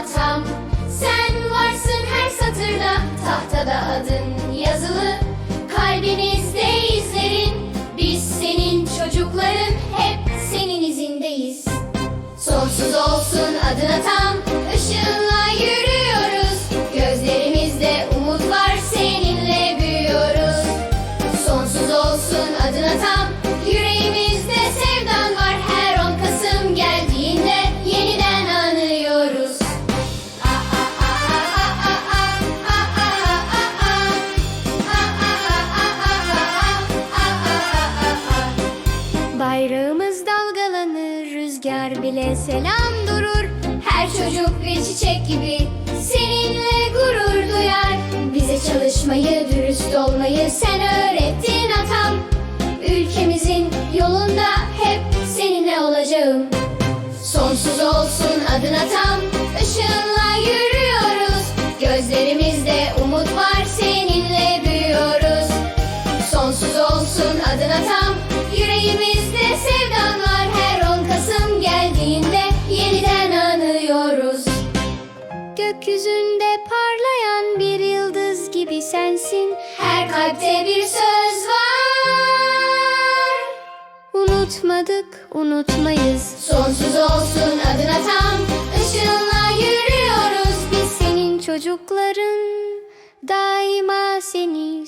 atam Sen varsın her satırda Tahtada adın yazılı. Kalbimizde izlerin. Biz senin çocukların Hep senin izindeyiz. Sonsuz olsun adın atam Bayrağımız dalgalanır, rüzgar bile selam durur. Her çocuk bir çiçek gibi seninle gurur duyar. Bize çalışmayı, dürüst olmayı sen öğrettin atam. Ülkemizin yolunda hep seninle olacağım. Sonsuz olsun adın atam, ışığınla Gökyüzünde parlayan bir yıldız gibi sensin. Her kalpte bir söz var. Unutmadık, unutmayız. Sonsuz olsun adına tam. Işığınla yürüyoruz Biz senin çocukların. Daima seni